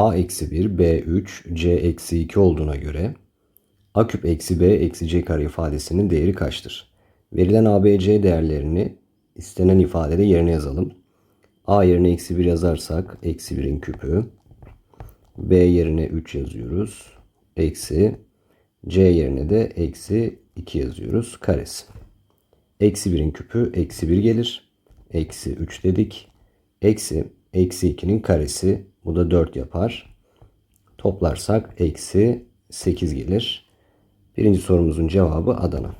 a eksi 1, b 3, c eksi 2 olduğuna göre a küp eksi b eksi c kare ifadesinin değeri kaçtır? Verilen a, b, c değerlerini istenen ifadede yerine yazalım. a yerine eksi 1 yazarsak eksi 1'in küpü. b yerine 3 yazıyoruz. Eksi c yerine de eksi 2 yazıyoruz. Karesi. Eksi 1'in küpü eksi 1 gelir. Eksi 3 dedik. Eksi eksi 2'nin karesi. Bu da 4 yapar. Toplarsak eksi 8 gelir. Birinci sorumuzun cevabı Adana.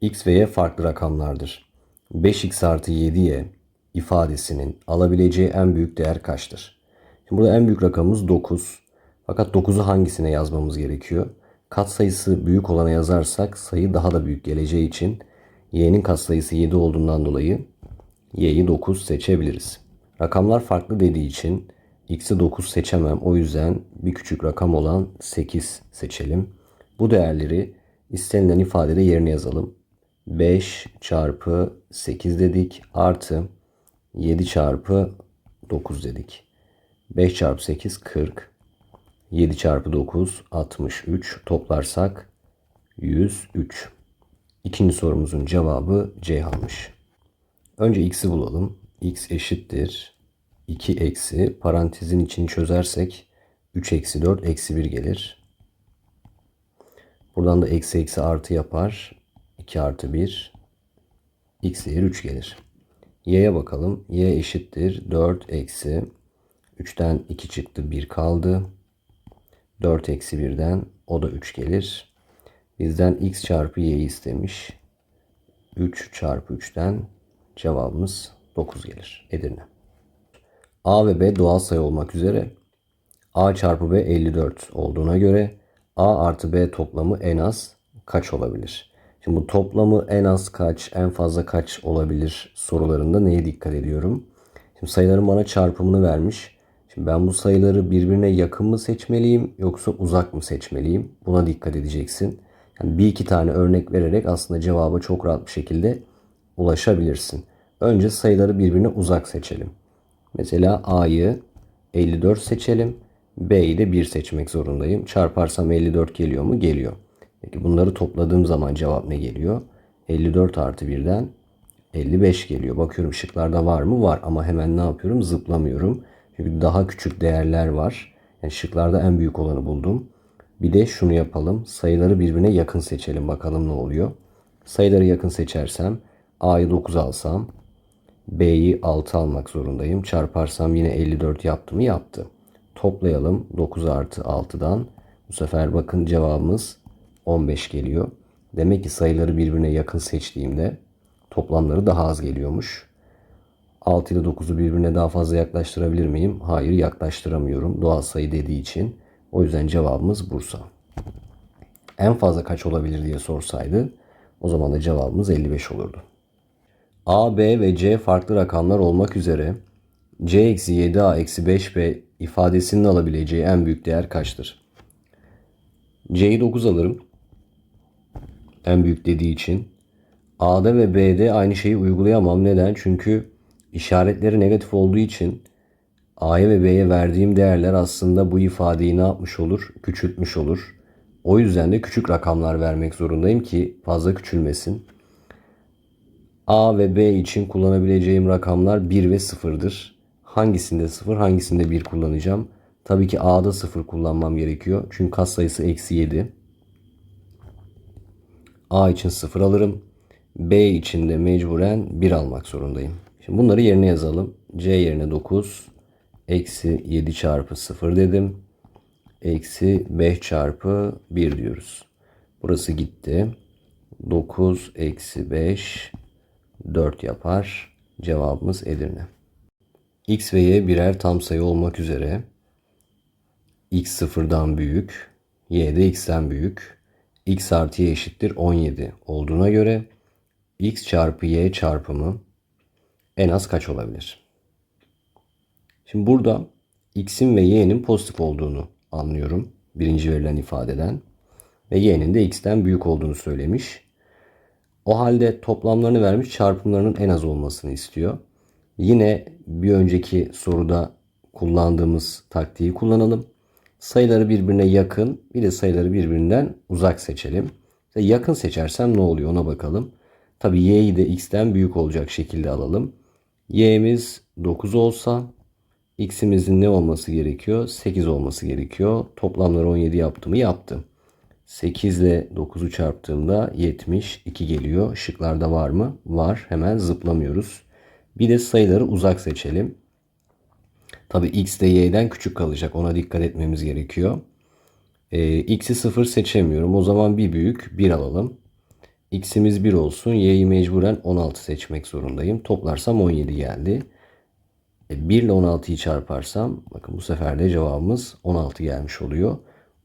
X ve Y farklı rakamlardır. 5x artı 7y ifadesinin alabileceği en büyük değer kaçtır? Şimdi burada en büyük rakamımız 9. Fakat 9'u hangisine yazmamız gerekiyor? Kat sayısı büyük olana yazarsak sayı daha da büyük geleceği için y'nin katsayısı 7 olduğundan dolayı y'yi 9 seçebiliriz. Rakamlar farklı dediği için x'i 9 seçemem. O yüzden bir küçük rakam olan 8 seçelim. Bu değerleri istenilen ifadede yerine yazalım. 5 çarpı 8 dedik artı 7 çarpı 9 dedik. 5 çarpı 8 40. 7 çarpı 9 63 toplarsak 103. İkinci sorumuzun cevabı Ceyhan'mış. Önce x'i bulalım. x eşittir. 2 eksi parantezin içini çözersek 3 eksi 4 eksi 1 gelir. Buradan da eksi eksi artı yapar. 2 artı 1 x değeri 3 gelir. y'ye bakalım. y eşittir 4 eksi 3'ten 2 çıktı 1 kaldı. 4 eksi 1'den o da 3 gelir. Bizden x çarpı y'yi istemiş. 3 çarpı 3'ten cevabımız 9 gelir. Edirne. A ve B doğal sayı olmak üzere A çarpı B 54 olduğuna göre A artı B toplamı en az kaç olabilir? Şimdi bu toplamı en az kaç, en fazla kaç olabilir sorularında neye dikkat ediyorum? Şimdi sayıların bana çarpımını vermiş. Şimdi ben bu sayıları birbirine yakın mı seçmeliyim yoksa uzak mı seçmeliyim? Buna dikkat edeceksin. Yani bir iki tane örnek vererek aslında cevaba çok rahat bir şekilde ulaşabilirsin. Önce sayıları birbirine uzak seçelim. Mesela A'yı 54 seçelim. B'yi de 1 seçmek zorundayım. Çarparsam 54 geliyor mu? Geliyor. Peki bunları topladığım zaman cevap ne geliyor? 54 artı 1'den 55 geliyor. Bakıyorum şıklarda var mı? Var ama hemen ne yapıyorum? Zıplamıyorum. Çünkü daha küçük değerler var. Yani şıklarda en büyük olanı buldum. Bir de şunu yapalım. Sayıları birbirine yakın seçelim. Bakalım ne oluyor. Sayıları yakın seçersem A'yı 9 alsam B'yi 6 almak zorundayım. Çarparsam yine 54 yaptı mı? Yaptı. Toplayalım. 9 artı 6'dan. Bu sefer bakın cevabımız 15 geliyor. Demek ki sayıları birbirine yakın seçtiğimde toplamları daha az geliyormuş. 6 ile 9'u birbirine daha fazla yaklaştırabilir miyim? Hayır yaklaştıramıyorum. Doğal sayı dediği için. O yüzden cevabımız Bursa. En fazla kaç olabilir diye sorsaydı o zaman da cevabımız 55 olurdu. A, B ve C farklı rakamlar olmak üzere C eksi 7A eksi 5B ifadesinin alabileceği en büyük değer kaçtır? C'yi 9 alırım. En büyük dediği için. A'da ve B'de aynı şeyi uygulayamam. Neden? Çünkü işaretleri negatif olduğu için A'ya ve B'ye verdiğim değerler aslında bu ifadeyi ne yapmış olur? Küçültmüş olur. O yüzden de küçük rakamlar vermek zorundayım ki fazla küçülmesin. A ve B için kullanabileceğim rakamlar 1 ve 0'dır. Hangisinde 0, hangisinde 1 kullanacağım? Tabii ki A'da 0 kullanmam gerekiyor. Çünkü katsayısı eksi 7. A için 0 alırım. B için de mecburen 1 almak zorundayım. Şimdi bunları yerine yazalım. C yerine 9. Eksi 7 çarpı 0 dedim. Eksi 5 çarpı 1 diyoruz. Burası gitti. 9 eksi 5 4 yapar. Cevabımız Edirne. X ve Y birer tam sayı olmak üzere x sıfırdan büyük, y de x'ten büyük. x artı y eşittir 17 olduğuna göre x çarpı y çarpımı en az kaç olabilir? Şimdi burada x'in ve y'nin pozitif olduğunu anlıyorum. Birinci verilen ifadeden. Ve y'nin de x'ten büyük olduğunu söylemiş. O halde toplamlarını vermiş çarpımlarının en az olmasını istiyor. Yine bir önceki soruda kullandığımız taktiği kullanalım. Sayıları birbirine yakın bir de sayıları birbirinden uzak seçelim. Yakın seçersem ne oluyor ona bakalım. Tabi y'yi de x'ten büyük olacak şekilde alalım. y'miz 9 olsa x'imizin ne olması gerekiyor? 8 olması gerekiyor. Toplamları 17 yaptı mı? Yaptı. 8 ile 9'u çarptığımda 72 geliyor. Şıklarda var mı? Var. Hemen zıplamıyoruz. Bir de sayıları uzak seçelim. Tabi x de y'den küçük kalacak. Ona dikkat etmemiz gerekiyor. Ee, x'i 0 seçemiyorum. O zaman bir büyük 1 alalım. x'imiz 1 olsun. y'yi mecburen 16 seçmek zorundayım. Toplarsam 17 geldi. 1 ile 16'yı çarparsam bakın bu sefer de cevabımız 16 gelmiş oluyor.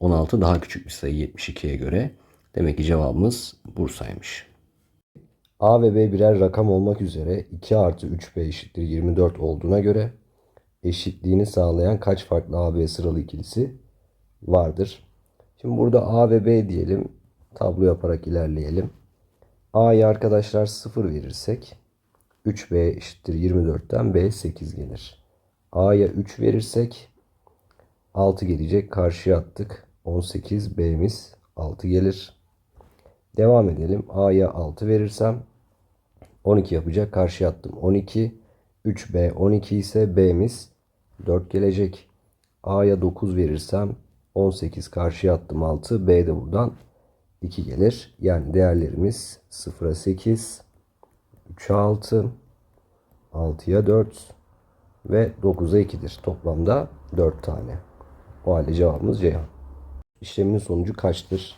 16 daha küçük bir sayı 72'ye göre. Demek ki cevabımız Bursa'ymış. A ve B birer rakam olmak üzere 2 artı 3B eşittir 24 olduğuna göre eşitliğini sağlayan kaç farklı AB sıralı ikilisi vardır? Şimdi burada A ve B diyelim. Tablo yaparak ilerleyelim. A'ya arkadaşlar 0 verirsek 3B eşittir 24'ten B 8 gelir. A'ya 3 verirsek 6 gelecek. Karşıya attık. 18 B'miz 6 gelir. Devam edelim. A'ya 6 verirsem 12 yapacak. Karşıya attım. 12. 3B 12 ise B'miz 4 gelecek. A'ya 9 verirsem 18 karşıya attım 6. B de buradan 2 gelir. Yani değerlerimiz 0'a 8, 3'e 6, 6'ya 4 ve 9'a 2'dir. Toplamda 4 tane. O halde cevabımız Ceyhan. İşleminin sonucu kaçtır?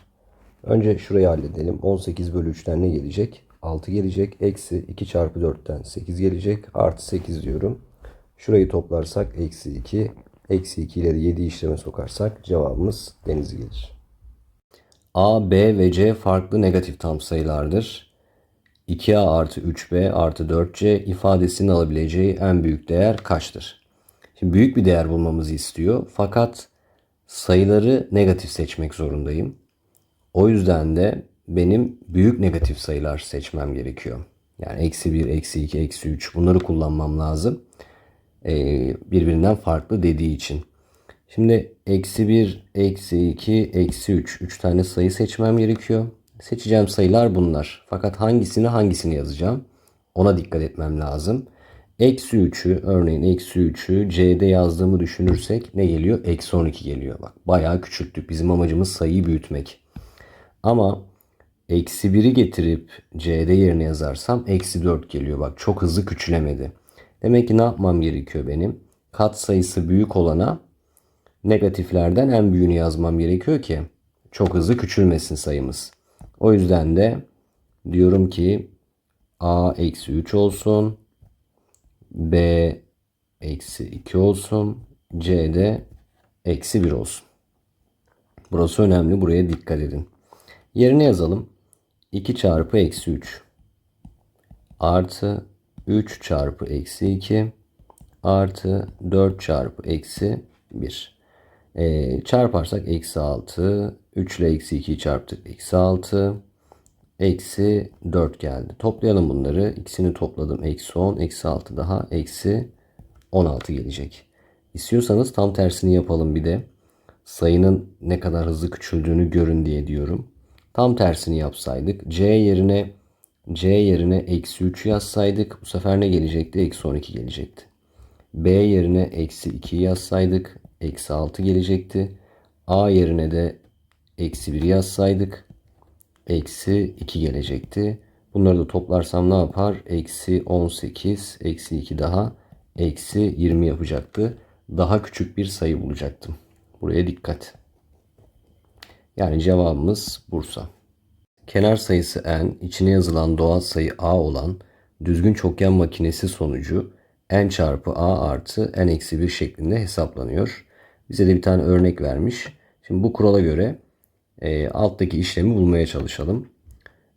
Önce şurayı halledelim. 18 bölü 3'ten ne gelecek? 6 gelecek. Eksi 2 çarpı 4'ten 8 gelecek. Artı 8 diyorum. Şurayı toplarsak eksi 2. Eksi 2 ile de 7 işleme sokarsak cevabımız deniz gelir. A, B ve C farklı negatif tam sayılardır. 2A artı 3B artı 4C ifadesinin alabileceği en büyük değer kaçtır? Şimdi büyük bir değer bulmamızı istiyor. Fakat sayıları negatif seçmek zorundayım. O yüzden de benim büyük negatif sayılar seçmem gerekiyor. Yani eksi 1, eksi 2, eksi 3 bunları kullanmam lazım. Ee, birbirinden farklı dediği için. Şimdi eksi 1, eksi 2, eksi 3. 3 tane sayı seçmem gerekiyor. Seçeceğim sayılar bunlar. Fakat hangisini hangisini yazacağım? Ona dikkat etmem lazım. Eksi 3'ü örneğin eksi 3'ü C'de yazdığımı düşünürsek ne geliyor? Eksi 12 geliyor. Bak bayağı küçülttük. Bizim amacımız sayıyı büyütmek. Ama eksi 1'i getirip C'de yerine yazarsam eksi 4 geliyor. Bak çok hızlı küçülemedi. Demek ki ne yapmam gerekiyor benim? Kat sayısı büyük olana negatiflerden en büyüğünü yazmam gerekiyor ki çok hızlı küçülmesin sayımız. O yüzden de diyorum ki A eksi 3 olsun. B eksi 2 olsun. C de eksi 1 olsun. Burası önemli. Buraya dikkat edin. Yerine yazalım. 2 çarpı eksi 3 artı 3 çarpı eksi 2 artı 4 çarpı eksi 1. E, çarparsak eksi 6. 3 ile eksi 2'yi çarptık. Eksi 6. Eksi 4 geldi. Toplayalım bunları. İkisini topladım. Eksi 10. Eksi 6 daha. Eksi 16 gelecek. İstiyorsanız tam tersini yapalım bir de. Sayının ne kadar hızlı küçüldüğünü görün diye diyorum. Tam tersini yapsaydık. C yerine C yerine eksi 3 yazsaydık. Bu sefer ne gelecekti? Eksi 12 gelecekti. B yerine eksi 2 yazsaydık. Eksi 6 gelecekti. A yerine de eksi 1 yazsaydık. Eksi 2 gelecekti. Bunları da toplarsam ne yapar? Eksi 18, eksi 2 daha eksi 20 yapacaktı. Daha küçük bir sayı bulacaktım. Buraya dikkat. Yani cevabımız Bursa. Kenar sayısı n, içine yazılan doğal sayı a olan düzgün çokgen makinesi sonucu n çarpı a artı n eksi 1 şeklinde hesaplanıyor. Bize de bir tane örnek vermiş. Şimdi bu kurala göre e, alttaki işlemi bulmaya çalışalım.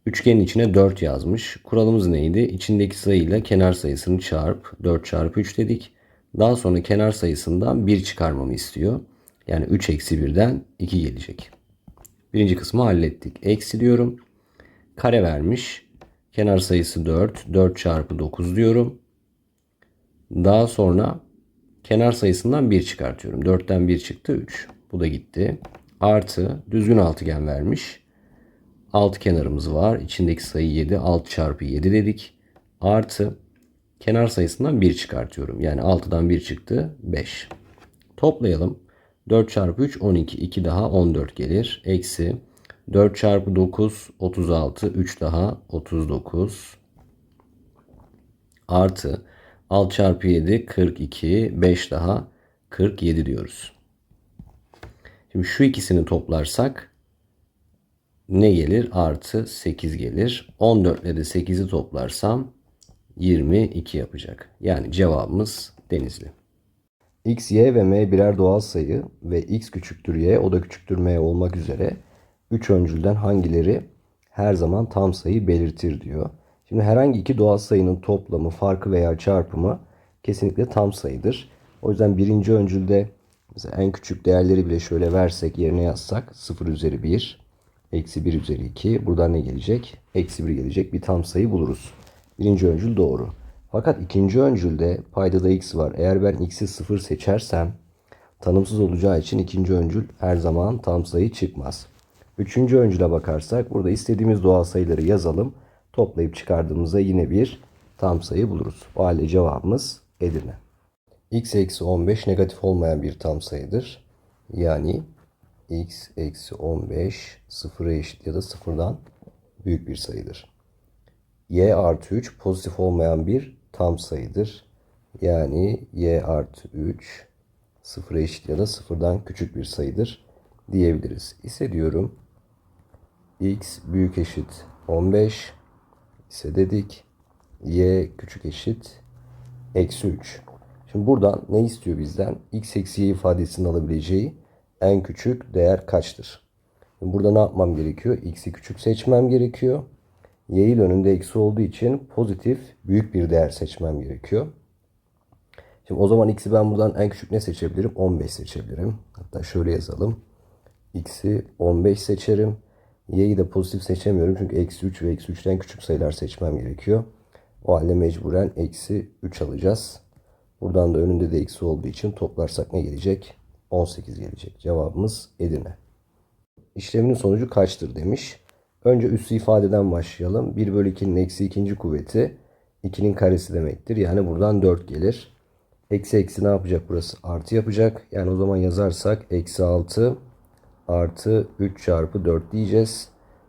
Üçgenin içine 4 yazmış. Kuralımız neydi? İçindeki sayıyla kenar sayısını çarp. 4 çarpı 3 dedik. Daha sonra kenar sayısından 1 çıkarmamı istiyor. Yani 3 eksi 1'den 2 gelecek. Birinci kısmı hallettik. Eksi diyorum. Kare vermiş. Kenar sayısı 4. 4 çarpı 9 diyorum. Daha sonra Kenar sayısından 1 çıkartıyorum. 4'ten 1 çıktı 3. Bu da gitti. Artı düzgün altıgen vermiş. 6 kenarımız var. İçindeki sayı 7. 6 çarpı 7 dedik. Artı kenar sayısından 1 çıkartıyorum. Yani 6'dan 1 çıktı 5. Toplayalım. 4 çarpı 3 12. 2 daha 14 gelir. Eksi 4 çarpı 9 36. 3 daha 39. Artı 6 çarpı 7 42. 5 daha 47 diyoruz. Şimdi şu ikisini toplarsak ne gelir? Artı 8 gelir. 14 ile de 8'i toplarsam 22 yapacak. Yani cevabımız Denizli. x, y ve m birer doğal sayı ve x küçüktür y, o da küçüktür m olmak üzere 3 öncülden hangileri her zaman tam sayı belirtir diyor. Şimdi herhangi iki doğal sayının toplamı, farkı veya çarpımı kesinlikle tam sayıdır. O yüzden birinci öncülde mesela en küçük değerleri bile şöyle versek yerine yazsak 0 üzeri 1, eksi 1 üzeri 2. Buradan ne gelecek? Eksi 1 gelecek. Bir tam sayı buluruz. Birinci öncül doğru. Fakat ikinci öncülde paydada x var. Eğer ben x'i 0 seçersem tanımsız olacağı için ikinci öncül her zaman tam sayı çıkmaz. Üçüncü öncüle bakarsak burada istediğimiz doğal sayıları yazalım. Toplayıp çıkardığımızda yine bir tam sayı buluruz. O halde cevabımız Edirne. X eksi 15 negatif olmayan bir tam sayıdır. Yani x eksi 15 sıfıra eşit ya da sıfırdan büyük bir sayıdır. y artı 3 pozitif olmayan bir tam sayıdır. Yani y artı 3 sıfıra eşit ya da sıfırdan küçük bir sayıdır diyebiliriz. İse diyorum x büyük eşit 15 ise dedik y küçük eşit eksi 3. Şimdi buradan ne istiyor bizden? x eksi y ifadesinin alabileceği en küçük değer kaçtır? Şimdi burada ne yapmam gerekiyor? x'i küçük seçmem gerekiyor. y'nin önünde eksi olduğu için pozitif büyük bir değer seçmem gerekiyor. Şimdi o zaman x'i ben buradan en küçük ne seçebilirim? 15 seçebilirim. Hatta şöyle yazalım. x'i 15 seçerim. y'yi de pozitif seçemiyorum çünkü eksi 3 ve eksi 3'ten küçük sayılar seçmem gerekiyor. O halde mecburen eksi 3 alacağız. Buradan da önünde de eksi olduğu için toplarsak ne gelecek? 18 gelecek. Cevabımız Edirne. İşleminin sonucu kaçtır demiş. Önce üssü ifadeden başlayalım. 1 bölü 2'nin eksi ikinci kuvveti 2'nin karesi demektir. Yani buradan 4 gelir. Eksi eksi ne yapacak burası? Artı yapacak. Yani o zaman yazarsak eksi 6 artı 3 çarpı 4 diyeceğiz.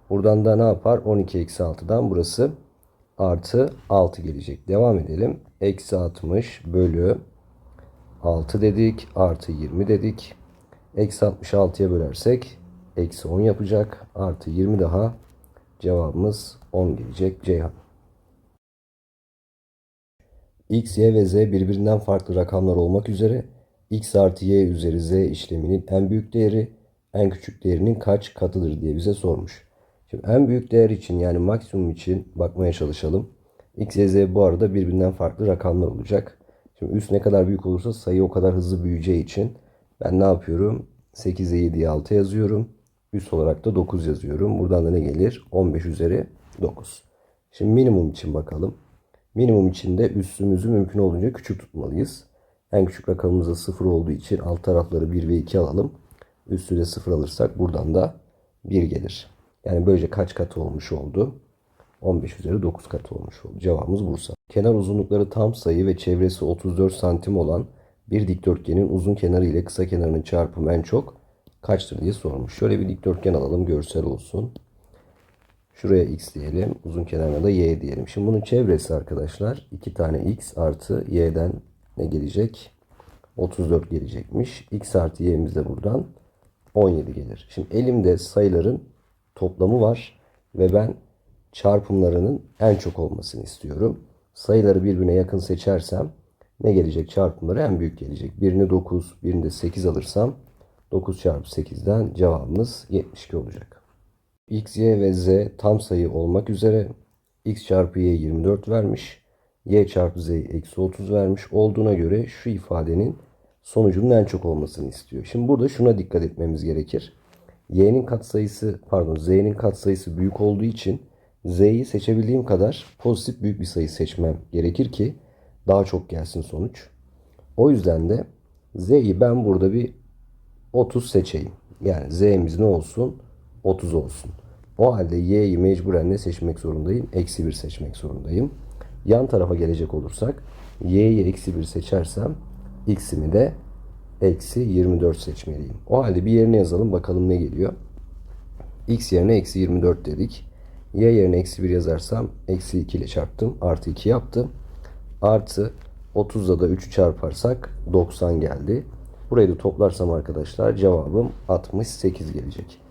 Buradan da ne yapar? 12 eksi 6'dan burası artı 6 gelecek. Devam edelim. Eksi 60 bölü 6 dedik. Artı 20 dedik. Eksi 66'ya bölersek eksi 10 yapacak. Artı 20 daha cevabımız 10 gelecek Ceyhan. X, Y ve Z birbirinden farklı rakamlar olmak üzere X artı Y üzeri Z işleminin en büyük değeri en küçük değerinin kaç katıdır diye bize sormuş. Şimdi en büyük değer için yani maksimum için bakmaya çalışalım. X, Y, Z bu arada birbirinden farklı rakamlar olacak. Şimdi üst ne kadar büyük olursa sayı o kadar hızlı büyüyeceği için ben ne yapıyorum? 8'e 7'ye 6 yazıyorum. Üst olarak da 9 yazıyorum. Buradan da ne gelir? 15 üzeri 9. Şimdi minimum için bakalım. Minimum için de üstümüzü mümkün olduğunca küçük tutmalıyız. En küçük rakamımız da 0 olduğu için alt tarafları 1 ve 2 alalım. Üstü de 0 alırsak buradan da 1 gelir. Yani böylece kaç katı olmuş oldu? 15 üzeri 9 katı olmuş oldu. Cevabımız Bursa. Kenar uzunlukları tam sayı ve çevresi 34 santim olan bir dikdörtgenin uzun kenarı ile kısa kenarının çarpımı en çok kaçtır diye sormuş. Şöyle bir dikdörtgen alalım görsel olsun. Şuraya x diyelim. Uzun kenarına da y diyelim. Şimdi bunun çevresi arkadaşlar 2 tane x artı y'den ne gelecek? 34 gelecekmiş. x artı y'miz de buradan 17 gelir. Şimdi elimde sayıların toplamı var ve ben çarpımlarının en çok olmasını istiyorum. Sayıları birbirine yakın seçersem ne gelecek? Çarpımları en büyük gelecek. Birini 9, birini de 8 alırsam 9 çarpı 8'den cevabımız 72 olacak. X, Y ve Z tam sayı olmak üzere X çarpı Y 24 vermiş. Y çarpı Z eksi 30 vermiş. Olduğuna göre şu ifadenin sonucunun en çok olmasını istiyor. Şimdi burada şuna dikkat etmemiz gerekir. Y'nin katsayısı pardon Z'nin katsayısı büyük olduğu için Z'yi seçebildiğim kadar pozitif büyük bir sayı seçmem gerekir ki daha çok gelsin sonuç. O yüzden de z'yi ben burada bir 30 seçeyim. Yani z'miz ne olsun? 30 olsun. O halde y'yi mecburen ne seçmek zorundayım? Eksi 1 seçmek zorundayım. Yan tarafa gelecek olursak y'yi eksi 1 seçersem x'imi de eksi 24 seçmeliyim. O halde bir yerine yazalım bakalım ne geliyor. x yerine eksi 24 dedik. y yerine eksi 1 yazarsam eksi 2 ile çarptım. Artı 2 yaptı. Artı 30'da da 3'ü çarparsak 90 geldi. Burayı da toplarsam arkadaşlar cevabım 68 gelecek.